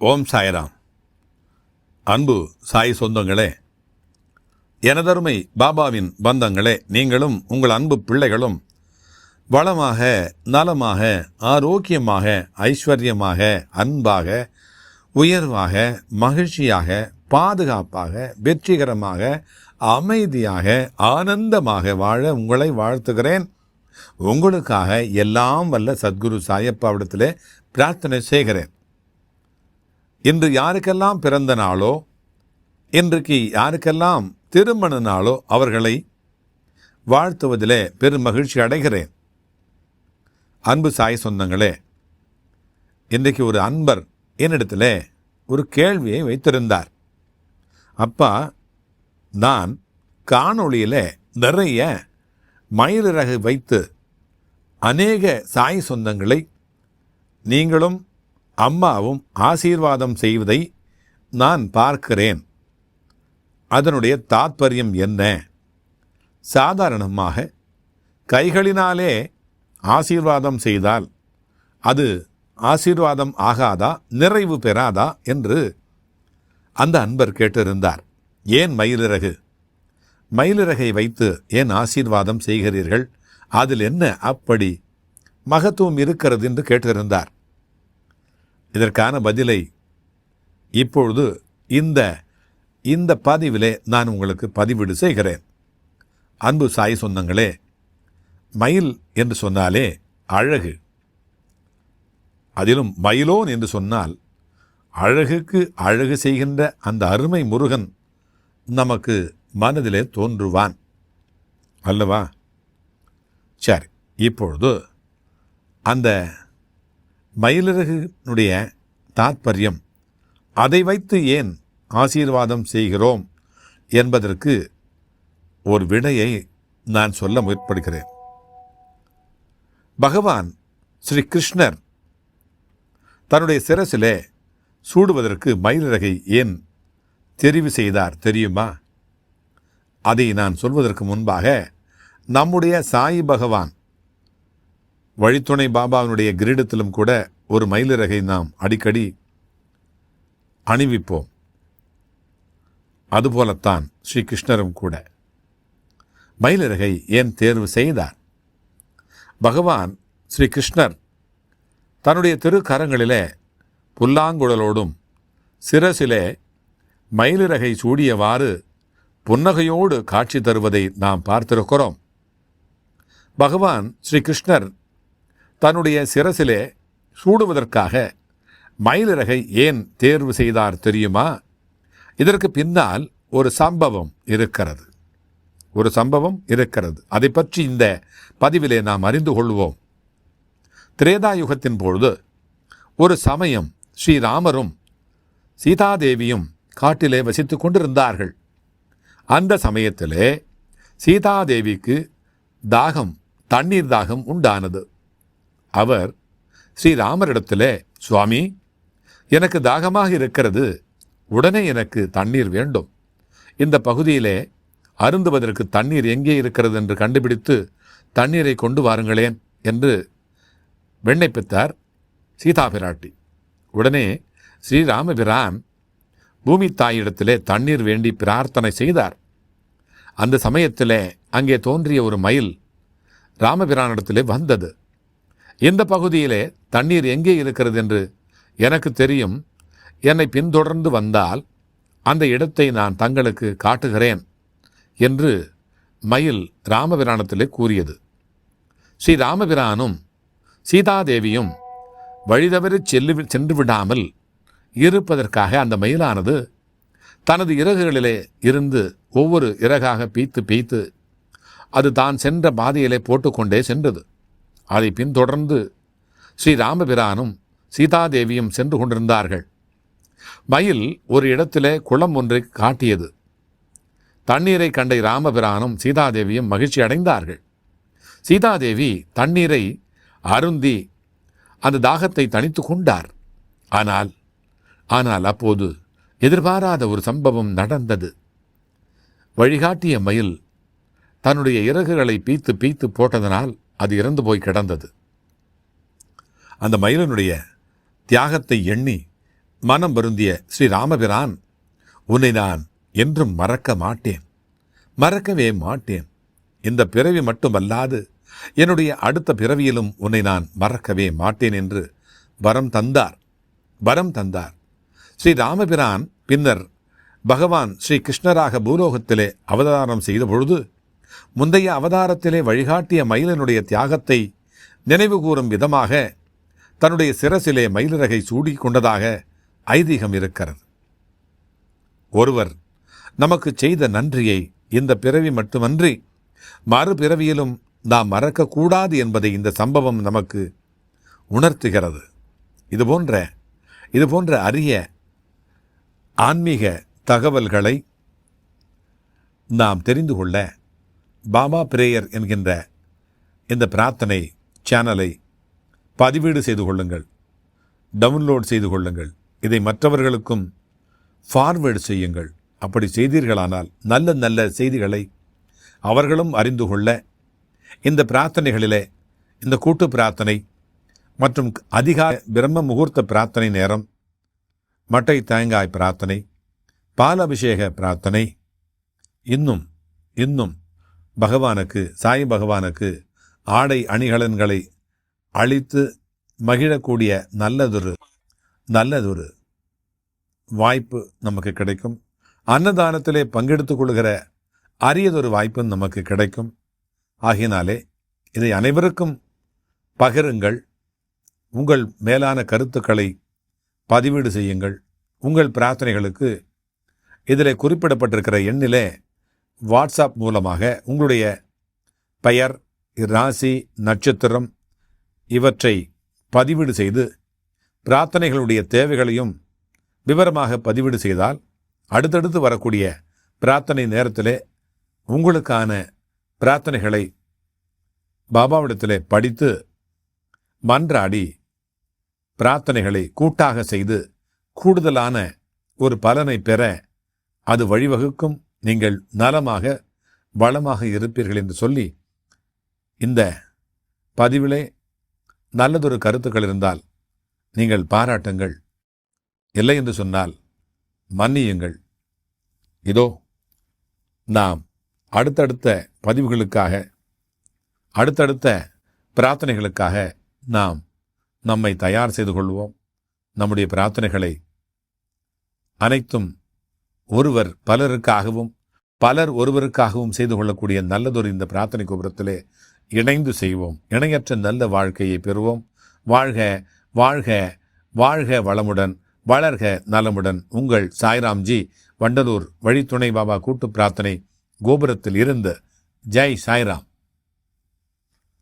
ஓம் சாய்ராம். அன்பு சாய் சொந்தங்களே எனதருமை பாபாவின் பந்தங்களே நீங்களும் உங்கள் அன்பு பிள்ளைகளும் வளமாக நலமாக ஆரோக்கியமாக ஐஸ்வர்யமாக அன்பாக உயர்வாக மகிழ்ச்சியாக பாதுகாப்பாக வெற்றிகரமாக அமைதியாக ஆனந்தமாக வாழ உங்களை வாழ்த்துகிறேன். உங்களுக்காக எல்லாம் வல்ல சத்குரு சாயப்பாவிடத்திலே பிரார்த்தனை செய்கிறேன். இன்று யாருக்கெல்லாம் பிறந்த நாளோ இன்றைக்கு யாருக்கெல்லாம் திருமண நாளோ அவர்களை வாழ்த்துவதிலே பெரும் மகிழ்ச்சி அடைகிறேன். அன்பு சாய் சொந்தங்களே இன்றைக்கு ஒரு அன்பர் என்னிடத்தில் ஒரு கேள்வியை வைத்திருந்தார். அப்பா நான் காணொளியில் நிறைய மயிலிறகு வைத்து அநேக சாய் சொந்தங்களை நீங்களும் அம்மாவும் ஆசீர்வாதம் செய்வதை நான் பார்க்கிறேன். அதனுடைய தாத்பரியம் என்ன? சாதாரணமாக கைகளினாலே ஆசீர்வாதம் செய்தால் அது ஆசீர்வாதம் ஆகாதா நிறைவு பெறாதா என்று அந்த அன்பர் கேட்டிருந்தார். ஏன் மயிலிறகு? மயிலிறகை வைத்து ஏன் ஆசீர்வாதம் செய்கிறீர்கள்? அதில் என்ன அப்படி மகத்துவம் இருக்கிறது? என்று கேட்டிருந்தார். இதற்கான பதிலை இப்பொழுது இந்த இந்த பதிவிலே நான் உங்களுக்கு பதிவிடு செய்கிறேன். அன்பு சாய் சொந்தங்களே மயில் என்று சொன்னாலே அழகு. அதிலும் மயிலோன் என்று சொன்னால் அழகுக்கு அழகு செய்கின்ற அந்த அருமை முருகன் நமக்கு மனதிலே தோன்றுவான். அல்லவா? சரி இப்பொழுது அந்த மயிலிறகுனுடைய தாத்பரியம் அதை வைத்து ஏன் ஆசீர்வாதம் செய்கிறோம்? என்பதற்கு ஒரு விடையை நான் சொல்ல முற்படுகிறேன். பகவான் ஸ்ரீ கிருஷ்ணர் தன்னுடைய சிரசிலே சூடுவதற்கு மயிலிறகை ஏன் தெரிவு செய்தார் தெரியுமா? அதை நான் சொல்வதற்கு முன்பாக நம்முடைய சாயி பகவான் வழித்துணை பாபாவினுடைய கிரீடத்திலும் கூட ஒரு மயிலிறகை நாம் அடிக்கடி அணிவிப்போம். அதுபோலத்தான் ஸ்ரீ கிருஷ்ணரும் கூட. மயிலிறகை ஏன் தேர்வு செய்தார்? பகவான் ஸ்ரீ கிருஷ்ணர் தன்னுடைய திருக்கரங்களிலே புல்லாங்குழலோடும் சிரசிலே மயிலிறகை சூடியவாறு புன்னகையோடு காட்சி தருவதை நாம் பார்த்திருக்கிறோம். பகவான் ஸ்ரீ கிருஷ்ணர் தன்னுடைய சிரசிலே சூடுவதற்காக மயிலிறகை ஏன் தேர்வு செய்தார் தெரியுமா? இதற்கு பின்னால் ஒரு சம்பவம் இருக்கிறது. ஒரு சம்பவம் இருக்கிறது. அதை பற்றி இந்த பதிவிலே நாம் அறிந்து கொள்வோம். திரேதாயுகத்தின் பொழுது ஒரு சமயம் ஸ்ரீராமரும் சீதாதேவியும் காட்டிலே வசித்து கொண்டிருந்தார்கள். அந்த சமயத்திலே சீதாதேவிக்கு தாகம் தண்ணீர் தாகம் உண்டானது. அவர் ஸ்ரீராமரிடத்திலே சுவாமி எனக்கு தாகமாக இருக்கிறது. உடனே எனக்கு தண்ணீர் வேண்டும். இந்த பகுதியிலே அருந்துவதற்கு தண்ணீர் எங்கே இருக்கிறது என்று கண்டுபிடித்து தண்ணீரை கொண்டு வாருங்களேன் என்று விண்ணப்பித்தார் சீதா பிராட்டி. உடனே ஸ்ரீராமபிரான் பூமி தாயிடத்திலே தண்ணீர் வேண்டி பிரார்த்தனை செய்தார். அந்த சமயத்திலே அங்கே தோன்றிய ஒரு மயில் ராமபிரானிடத்திலே வந்தது. இந்த பகுதியிலே தண்ணீர் எங்கே இருக்கிறது என்று எனக்கு தெரியும் என்னை பின்தொடர்ந்து வந்தால் அந்த இடத்தை நான் தங்களுக்கு காட்டுகிறேன் என்று மயில் ராமபிரானத்திலே கூறியது. ஸ்ரீ ராமபிரானும் சீதாதேவியும் வழிதவறி செல்லு சென்று விடாமல் இருப்பதற்காக அந்த மயிலானது தனது இறகுகளிலே இருந்து ஒவ்வொரு இறகாக பீத்து பீத்து அது தான் சென்ற பாதையிலே போட்டுக்கொண்டே சென்றது. அதை பின்தொடர்ந்து ஸ்ரீ ராமபிரானும் சீதாதேவியும் சென்று கொண்டிருந்தார்கள். மயில் ஒரு இடத்திலே குளம் ஒன்றை காட்டியது. தண்ணீரை கண்ட ராமபிரானும் சீதாதேவியும் மகிழ்ச்சி அடைந்தார்கள். சீதாதேவி தண்ணீரை அருந்தி அந்த தாகத்தை தணித்து கொண்டார். ஆனால் ஆனால் அப்போது எதிர்பாராத ஒரு சம்பவம் நடந்தது. வழிகாட்டிய மயில் தன்னுடைய இறகுகளை பீத்து பீத்து போட்டதனால் அது இறந்து போய் கிடந்தது. அந்த மயிலனுடைய தியாகத்தை எண்ணி மனம் வருந்திய ஸ்ரீ ராமபிரான் உன்னை நான் என்றும் மறக்க மாட்டேன் மறக்கவே மாட்டேன். இந்த பிறவி மட்டுமல்லாது என்னுடைய அடுத்த பிறவியிலும் உன்னை நான் மறக்கவே மாட்டேன் என்று வரம் தந்தார். வரம் தந்தார். ஸ்ரீ ராமபிரான் பின்னர் பகவான் ஸ்ரீ கிருஷ்ணராக பூலோகத்திலே அவதாரம் செய்த பொழுது முந்தைய அவதாரத்திலே வழிகாட்டிய மயிலனுடைய தியாகத்தை நினைவுகூரும் விதமாக தன்னுடைய சிரசிலே மயிலிறகை சூடிக் கொண்டதாக ஐதீகம் இருக்கிறது. ஒருவர் நமக்கு செய்த நன்றியை இந்த பிறவி மட்டுமன்றி மறுபிறவியிலும் நாம் மறக்கக்கூடாது என்பதை இந்த சம்பவம் நமக்கு உணர்த்துகிறது. இதுபோன்ற இதுபோன்ற அரிய ஆன்மீக தகவல்களை நாம் தெரிந்து கொள்ள பாபா பிரேயர் என்கின்ற இந்த பிரார்த்தனை சேனலை பதிவீடு செய்து கொள்ளுங்கள். டவுன்லோட் செய்து கொள்ளுங்கள். இதை மற்றவர்களுக்கும் ஃபார்வேர்டு செய்யுங்கள். அப்படி செய்தீர்களானால் நல்ல நல்ல செய்திகளை அவர்களும் அறிந்து கொள்ள இந்த பிரார்த்தனைகளிலே இந்த கூட்டு பிரார்த்தனை மற்றும் அதிகார பிரம்ம முகூர்த்த பிரார்த்தனை நேரம் மட்டை தேங்காய் பிரார்த்தனை பால் அபிஷேக பிரார்த்தனை இன்னும் இன்னும் பகவானுக்கு சாய் பகவானுக்கு ஆடை அணிகலன்களை அளித்து மகிழக்கூடிய நல்லதொரு நல்லதொரு வாய்ப்பு நமக்கு கிடைக்கும். அன்னதானத்திலே பங்கெடுத்துக் கொள்கிற அரியதொரு வாய்ப்பும் நமக்கு கிடைக்கும். ஆகினாலே இதை அனைவருக்கும் பகிருங்கள். உங்கள் மேலான கருத்துக்களை பதிவீடு செய்யுங்கள். உங்கள் பிரார்த்தனைகளுக்கு இதில் குறிப்பிடப்பட்டிருக்கிற எண்ணிலே வாட்ஸ்அப் மூலமாக உங்களுடைய பெயர் ராசி நட்சத்திரம் இவற்றை பதிவீடு செய்து பிரார்த்தனைகளுடைய தேவைகளையும் விவரமாக பதிவீடு செய்தால் அடுத்தடுத்து வரக்கூடிய பிரார்த்தனை நேரத்திலே உங்களுக்கான பிரார்த்தனைகளை பாபாவிடத்திலே படித்து மன்றாடி பிரார்த்தனைகளை கூட்டாக செய்து கூடுதலான ஒரு பலனை பெற அது வழிவகுக்கும். நீங்கள் நலமாக வளமாக இருப்பீர்கள் என்று சொல்லி இந்த பதிவிலே நல்லதொரு கருத்துக்கள் இருந்தால் நீங்கள் பாராட்டுங்கள். இல்லை என்று சொன்னால் மன்னியுங்கள். இதோ நாம் அடுத்தடுத்த பதிவுகளுக்காக அடுத்தடுத்த பிரார்த்தனைகளுக்காக நாம் நம்மை தயார் செய்து கொள்வோம். நம்முடைய பிரார்த்தனைகளை அனைத்தும் ஒருவர் பலருக்காகவும் பலர் ஒருவருக்காகவும் செய்து கொள்ளக்கூடிய நல்லதொரு இந்த பிரார்த்தனை கோபுரத்திலே இணைந்து செய்வோம். இணையற்ற நல்ல வாழ்க்கையை பெறுவோம். வாழ்க வாழ்க வாழ்க வளமுடன் வளர்க நலமுடன். உங்கள் சாய்ராம்ஜி வண்டலூர் வழித்துணை பாபா கூட்டு பிரார்த்தனை கோபுரத்தில் இருந்து. ஜெய் சாய்ராம்.